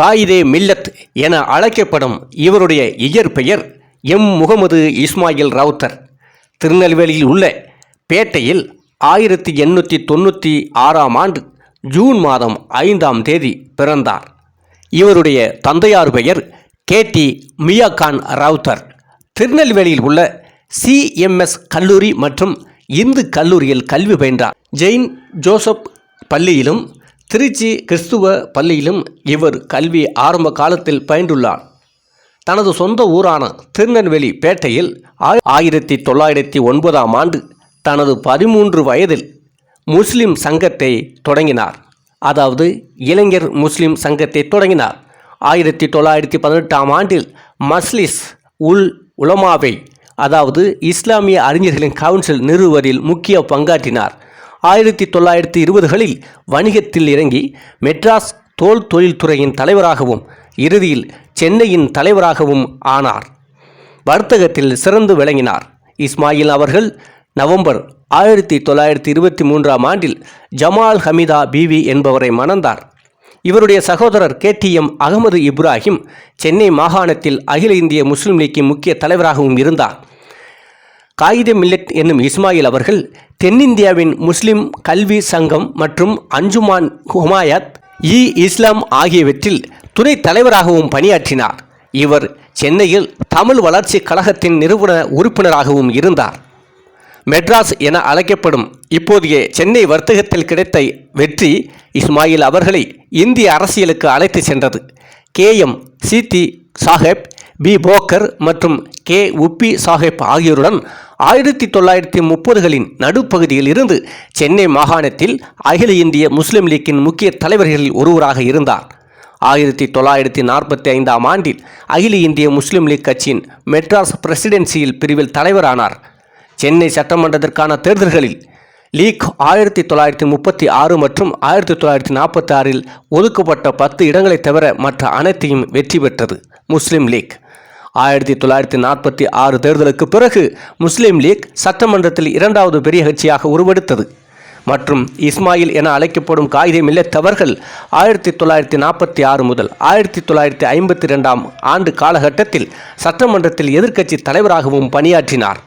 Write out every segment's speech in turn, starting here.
காயிதே மில்லத் என அழைக்கப்படும் இவருடைய இயற்பெயர் எம். முகமது இஸ்மாயில் ரவுத்தர். திருநெல்வேலியில் உள்ள பேட்டையில் ஆயிரத்தி எண்ணூற்றி தொண்ணூற்றி ஆறாம் ஆண்டு ஜூன் மாதம் ஐந்தாம் தேதி பிறந்தார். இவருடைய தந்தையார் பெயர் கே. டி. மியாகான் ரவுத்தர். திருநெல்வேலியில் உள்ள சிஎம்எஸ் கல்லூரி மற்றும் இந்து கல்லூரியில் கல்வி பயின்றார். ஜெயின் ஜோசப் பள்ளியிலும் திருச்சி கிறிஸ்துவ பள்ளியிலும் இவர் கல்வி ஆரம்ப காலத்தில் பயின்றுள்ளார். தனது சொந்த ஊரான திருநெல்வேலி பேட்டையில் ஆயிரத்தி தொள்ளாயிரத்தி ஒன்பதாம் ஆண்டு தனது பதிமூன்று வயதில் முஸ்லிம் சங்கத்தை தொடங்கினார். அதாவது இளைஞர் முஸ்லிம் சங்கத்தை தொடங்கினார். ஆயிரத்தி தொள்ளாயிரத்தி பதினெட்டாம் ஆண்டில் மஸ்லிஸ் உல் உலமாவை அதாவது இஸ்லாமிய அறிஞர்களின் கவுன்சில் நிறுவுவதில் முக்கிய பங்காற்றினார். ஆயிரத்தி தொள்ளாயிரத்தி இருபதுகளில் வணிகத்தில் இறங்கி மெட்ராஸ் தோல் தொழில்துறையின் தலைவராகவும் இறுதியில் சென்னையின் தலைவராகவும் ஆனார். வர்த்தகத்தில் சிறந்து விளங்கினார். இஸ்மாயில் அவர்கள் நவம்பர் ஆயிரத்தி தொள்ளாயிரத்தி இருபத்தி மூன்றாம் ஆண்டில் ஜமால் ஹமிதா பீவி என்பவரை மணந்தார். இவருடைய சகோதரர் கேடிஎம் அகமது இப்ராஹிம் சென்னை மாகாணத்தில் அகில இந்திய முஸ்லிம் லீக்கின் முக்கிய தலைவராகவும் இருந்தார். காயிதே மில்லட் என்னும் இஸ்மாயில் அவர்கள் தென்னிந்தியாவின் முஸ்லிம் கல்வி சங்கம் மற்றும் அஞ்சுமான் ஹுமாயத் இ இஸ்லாம் ஆகியவற்றில் துணைத் தலைவராகவும் பணியாற்றினார். இவர் சென்னையில் தமிழ் வளர்ச்சிக் கழகத்தின் நிறுவன உறுப்பினராகவும் இருந்தார். மெட்ராஸ் என அழைக்கப்படும் இப்போதைய சென்னை வர்த்தகத்தில் கிடைத்த வெற்றி இஸ்மாயில் அவர்களை இந்திய அரசியலுக்கு அழைத்து சென்றது. K M Siddi Saheb P Pokkar மற்றும் கே உப்பி சாஹேப் ஆகியோருடன் ஆயிரத்தி தொள்ளாயிரத்தி முப்பதுகளின் நடுப்பகுதியில் இருந்து சென்னை மாகாணத்தில் அகில இந்திய முஸ்லிம் லீக்கின் முக்கிய தலைவர்களில் ஒருவராக இருந்தார். ஆயிரத்தி தொள்ளாயிரத்தி நாற்பத்தி ஐந்தாம் ஆண்டில் அகில இந்திய முஸ்லிம் லீக் கட்சியின் மெட்ராஸ் பிரசிடென்சியில் பிரிவில் தலைவரானார். சென்னை சட்டமன்றத்திற்கான தேர்தல்களில் லீக் ஆயிரத்தி தொள்ளாயிரத்தி முப்பத்தி ஆறு மற்றும் ஆயிரத்தி தொள்ளாயிரத்தி நாற்பத்தி ஆறில் ஒதுக்கப்பட்ட பத்து இடங்களைத் தவிர மற்ற அனைத்தையும் வெற்றி பெற்றது முஸ்லிம் லீக். ஆயிரத்தி தொள்ளாயிரத்தி நாற்பத்தி ஆறு தேர்தலுக்கு பிறகு முஸ்லீம் லீக் சட்டமன்றத்தில் இரண்டாவது பெரிய கட்சியாக உருவெடுத்தது. மற்றும் இஸ்மாயில் என அழைக்கப்படும் காயிதே மில்லத் ஆயிரத்தி தொள்ளாயிரத்தி நாற்பத்தி ஆறு முதல் ஆயிரத்தி தொள்ளாயிரத்தி ஐம்பத்தி ரெண்டாம் ஆண்டு காலகட்டத்தில் சட்டமன்றத்தில் எதிர்க்கட்சி தலைவராகவும் பணியாற்றினார்.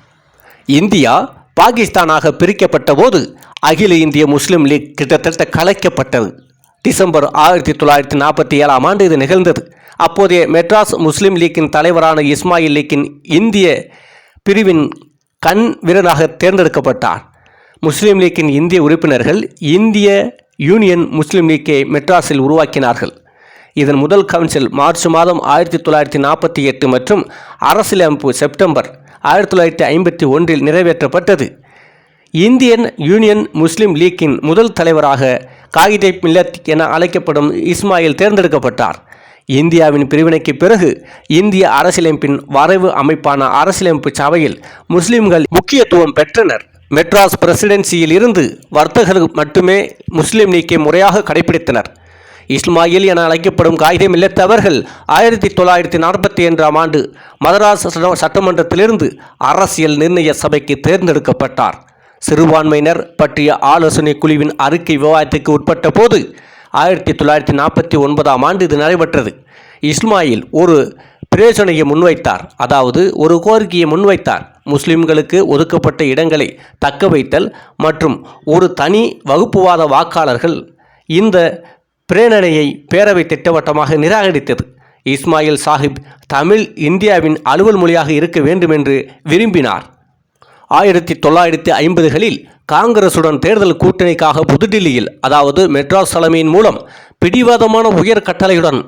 இந்தியா பாகிஸ்தானாக பிரிக்கப்பட்ட போது அகில இந்திய முஸ்லிம் லீக் கிட்டத்தட்ட கலைக்கப்பட்டது. டிசம்பர் ஆயிரத்தி தொள்ளாயிரத்தி நாற்பத்தி ஏழாம் ஆண்டு இது நிகழ்ந்தது. அப்போதைய மெட்ராஸ் முஸ்லீம் லீக்கின் தலைவரான இஸ்மாயில் லீக்கின் இந்திய பிரிவின் கண் வீரராக தேர்ந்தெடுக்கப்பட்டார். முஸ்லீம் லீக்கின் இந்திய உறுப்பினர்கள் இந்திய யூனியன் முஸ்லிம் லீக்கை மெட்ராஸில் உருவாக்கினார்கள். இதன் முதல் கவுன்சில் மார்ச் மாதம் ஆயிரத்தி தொள்ளாயிரத்தி நாற்பத்தி எட்டு மற்றும் அரசியலமைப்பு செப்டம்பர் ஆயிரத்தி தொள்ளாயிரத்தி ஐம்பத்தி ஒன்றில் நிறைவேற்றப்பட்டது. இந்தியன் யூனியன் முஸ்லீம் லீக்கின் முதல் தலைவராக காகிதை மில்லத் என அழைக்கப்படும் இஸ்மாயில் தேர்ந்தெடுக்கப்பட்டார். இந்தியாவின் பிரிவினைக்கு பிறகு இந்திய அரசியலமைப்பின் வரைவு அமைப்பான அரசியலமைப்பு சபையில் முஸ்லிம்கள் முக்கியத்துவம் பெற்றனர். மெட்ராஸ் பிரசிடென்சியில் இருந்து வர்த்தகர்கள் மட்டுமே முஸ்லிம் லீக்கை முறையாக கடைபிடித்தனர். இஸ்மாயில் என அழைக்கப்படும் காகிதம் இல்லத்தவர்கள் ஆயிரத்தி தொள்ளாயிரத்தி நாற்பத்தி ஐந்தாம் ஆண்டு மதராஸ் சட்ட- சட்டமன்றத்திலிருந்து அரசியல் நிர்ணய சபைக்கு தேர்ந்தெடுக்கப்பட்டார். சிறுபான்மையினர் பற்றிய ஆலோசனை குழுவின் அறிக்கை விவாதத்துக்கு உட்பட்ட போது ஆயிரத்தி தொள்ளாயிரத்தி நாற்பத்தி ஒன்பதாம் ஆண்டு இது நடைபெற்றது இஸ்மாயில் ஒரு பிரயோஜனையை முன்வைத்தார். அதாவது ஒரு கோரிக்கையை முன்வைத்தார். முஸ்லிம்களுக்கு ஒதுக்கப்பட்ட இடங்களை தக்க வைத்தல் மற்றும் ஒரு தனி வகுப்புவாத வாக்காளர்கள் இந்த பிரேரணையை பேரவை திட்டவட்டமாக நிராகரித்தது. இஸ்மாயில் சாஹிப் தமிழ் இந்தியாவின் அலுவல் மொழியாக இருக்க வேண்டும் என்று விரும்பினார். ஆயிரத்தி தொள்ளாயிரத்தி ஐம்பதுகளில் காங்கிரசுடன் தேர்தல் கூட்டணிக்காக புதுடில்லியில் அதாவது மெட்ராஸ் தலைமையின் மூலம் பிடிவாதமான உயர் கட்டளையுடன்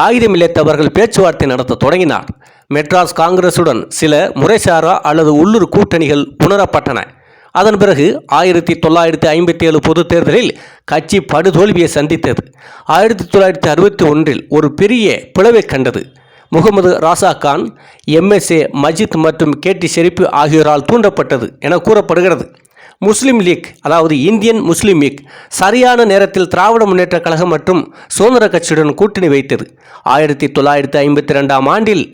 காகிதமில்லைத்தவர்கள் பேச்சுவார்த்தை நடத்த தொடங்கினார். மெட்ராஸ் காங்கிரசுடன் சில முறைசாரா அல்லது உள்ளூர் கூட்டணிகள் உணரப்பட்டன. அதன் பிறகு ஆயிரத்தி தொள்ளாயிரத்தி ஐம்பத்தி ஏழு பொதுத் தேர்தலில் கட்சி படுதோல்வியை சந்தித்தது. ஆயிரத்தி தொள்ளாயிரத்தி அறுபத்தி ஒன்றில் ஒரு பெரிய பிளவை கண்டது. முகமது ராசா கான் எம்எஸ்ஏ மஜித் மற்றும் கேடி ஷெரீப் ஆகியோரால் தூண்டப்பட்டது என கூறப்படுகிறது. முஸ்லிம் லீக் அதாவது இந்தியன் முஸ்லிம் லீக் சரியான நேரத்தில் திராவிட முன்னேற்ற கழகம் மற்றும் சுதந்திர கட்சியுடன் கூட்டணி வைத்தது. ஆயிரத்தி தொள்ளாயிரத்தி ஐம்பத்தி ரெண்டாம் ஆண்டில்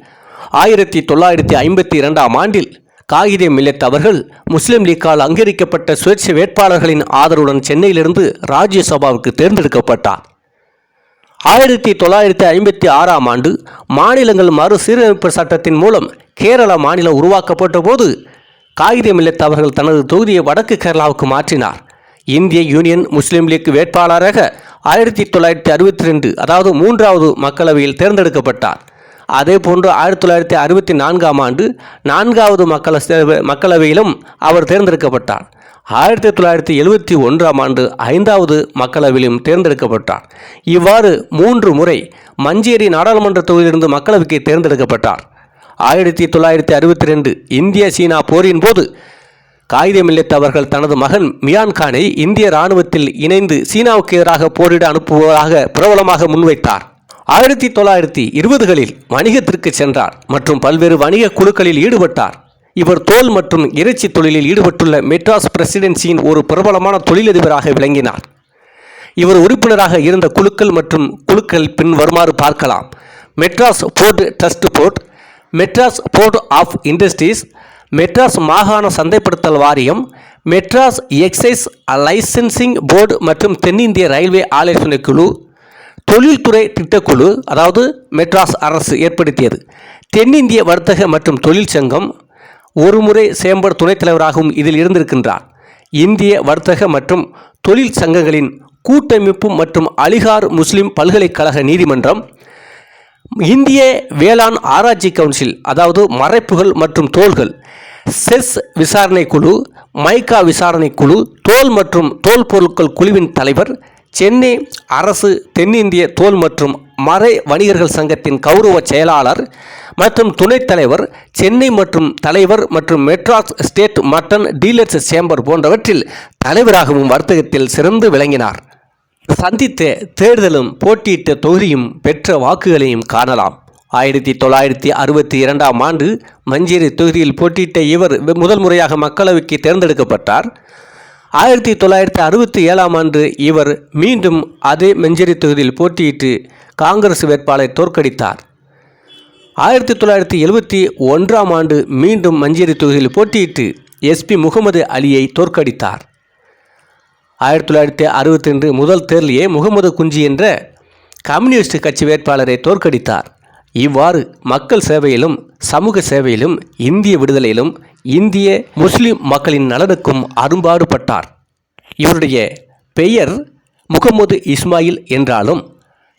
ஆயிரத்தி தொள்ளாயிரத்தி ஐம்பத்தி இரண்டாம் ஆண்டில் காகிதே மில்லத் அவர்கள் முஸ்லிம் லீக்கால் அங்கீகரிக்கப்பட்ட சுயேட்சை வேட்பாளர்களின் ஆதரவுடன் சென்னையிலிருந்து ராஜ்யசபாவுக்கு தேர்ந்தெடுக்கப்பட்டார். ஆயிரத்தி தொள்ளாயிரத்தி ஐம்பத்தி ஆறாம் ஆண்டு மாநிலங்கள் மறுசீரமைப்பு சட்டத்தின் மூலம் கேரள மாநிலம் உருவாக்கப்பட்ட போது காகித மில்லத் அவர்கள் தனது தொகுதியை வடக்கு கேரளாவுக்கு மாற்றினார். இந்திய யூனியன் முஸ்லீம் லீக் வேட்பாளராக ஆயிரத்தி தொள்ளாயிரத்தி அறுபத்தி ரெண்டு அதாவது மூன்றாவது மக்களவையில் தேர்ந்தெடுக்கப்பட்டார். அதே போன்று ஆயிரத்தி தொள்ளாயிரத்தி அறுபத்தி நான்காம் ஆண்டு நான்காவது மக்கள மக்களவையிலும் அவர் தேர்ந்தெடுக்கப்பட்டார். ஆயிரத்தி தொள்ளாயிரத்தி எழுபத்தி ஒன்றாம் ஆண்டு ஐந்தாவது மக்களவையிலும் தேர்ந்தெடுக்கப்பட்டார். இவ்வாறு மூன்று முறை மஞ்சேரி நாடாளுமன்ற தொகுதியிலிருந்து மக்களவைக்கு தேர்ந்தெடுக்கப்பட்டார். ஆயிரத்தி தொள்ளாயிரத்தி அறுபத்தி ரெண்டு இந்திய சீனா போரின் போது காகித மில்லத் அவர்கள் தனது மகன் மியான் கானை இந்திய இராணுவத்தில் இணைந்து சீனாவுக்கு எதிராக போரிட அனுப்புவதாக பிரபலமாக முன்வைத்தார். ஆயிரத்தி தொள்ளாயிரத்தி இருபதுகளில் வணிகத்திற்கு சென்றார் மற்றும் பல்வேறு வணிக குழுக்களில் ஈடுபட்டார். இவர் தோல் மற்றும் இறைச்சி தொழிலில் ஈடுபட்டுள்ள மெட்ராஸ் பிரசிடென்சியின் ஒரு பிரபலமான தொழிலதிபராக விளங்கினார். இவர் உறுப்பினராக இருந்த குழுக்கள் மற்றும் குழுக்கள் பின் வருமாறு பார்க்கலாம். Madras port trust port Madras port of industries Madras மாகாண சந்தைப்படுத்தல் வாரியம் மெட்ராஸ் எக்ஸைஸ் லைசன்சிங் போர்டு மற்றும் தென்னிந்திய ரயில்வே ஆலோசனை குழு தொழில்துறை திட்டக்குழு அதாவது மெட்ராஸ் அரசு ஏற்படுத்தியது தென்னிந்திய வர்த்தக மற்றும் தொழிற்சங்கம் ஒருமுறை சேம்பர் துணைத் தலைவராகவும் இதில் இருந்திருக்கின்றார். இந்திய வர்த்தக மற்றும் தொழில் சங்கங்களின் கூட்டமைப்பு மற்றும் அலிகார் முஸ்லிம் பல்கலைக்கழக நீதிமன்றம் இந்திய வேளாண் ஆராய்ச்சி கவுன்சில் அதாவது மறைப்புகள் மற்றும் தோள்கள் செஸ் விசாரணை குழு மைக்கா விசாரணை குழு தோல் மற்றும் தோல் பொருட்கள் குழுவின் தலைவர் சென்னை அரசு தென்னிந்திய தோல் மற்றும் மறை வணிகர்கள் சங்கத்தின் கௌரவ செயலாளர் மற்றும் துணைத் தலைவர் சென்னை மற்றும் தலைவர் மற்றும் Madras state mutton dealers chamber போன்றவற்றில் தலைவராகவும் வர்த்தகத்தில் சிறந்து விளங்கினார். சந்தித்த தேர்தலும் போட்டியிட்ட தொகுதியும் பெற்ற வாக்குகளையும் காணலாம். ஆயிரத்தி தொள்ளாயிரத்தி அறுபத்தி இரண்டாம் ஆண்டு மஞ்சேரி தொகுதியில் போட்டியிட்ட இவர் முதல் முறையாக மக்களவைக்கு தேர்ந்தெடுக்கப்பட்டார். ஆயிரத்தி தொள்ளாயிரத்தி அறுபத்தி ஏழாம் ஆண்டு இவர் மீண்டும் அதே மஞ்சேரி தொகுதியில் போட்டியிட்டு காங்கிரஸ் வேட்பாளரை தோற்கடித்தார். ஆயிரத்தி தொள்ளாயிரத்தி எழுபத்தி ஒன்றாம் ஆண்டு மீண்டும் மஞ்சேரி தொகுதியில் போட்டியிட்டு எஸ்பி முகமது அலியை தோற்கடித்தார். ஆயிரத்தி தொள்ளாயிரத்தி அறுபத்தி ரெண்டு முதல் தேர்தலையே முகமது குஞ்சி என்ற கம்யூனிஸ்ட் கட்சி வேட்பாளரை தோற்கடித்தார். இவ்வாறு மக்கள் சேவையிலும் சமூக சேவையிலும் இந்திய விடுதலையிலும் இந்திய முஸ்லிம் மக்களின் நலனுக்கும் அரும்பாடுபட்டார். இவருடைய பெயர் முகமது இஸ்மாயில் என்றாலும்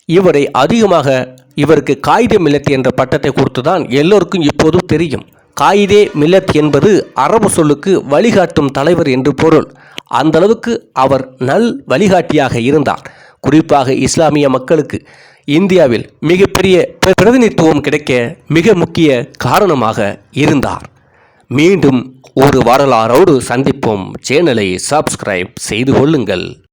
இவரை அதிகமாக இவருக்கு காயிதே மில்லத் என்ற பட்டத்தை கொடுத்துதான் எல்லோருக்கும் இப்போதும் தெரியும். காயிதே மில்லத் என்பது அரபு சொல்லுக்கு வழிகாட்டும் தலைவர் என்று பொருள். அந்த அளவுக்கு அவர் நல் வழிகாட்டியாக இருந்தார். குறிப்பாக இஸ்லாமிய மக்களுக்கு இந்தியாவில் மிகப்பெரிய பிரதிநிதித்துவம் கிடைக்க மிக முக்கிய காரணமாக இருந்தார். மீண்டும் ஒரு வரலாறோடு சந்திப்போம். சேனலை சப்ஸ்கிரைப் செய்து கொள்ளுங்கள்.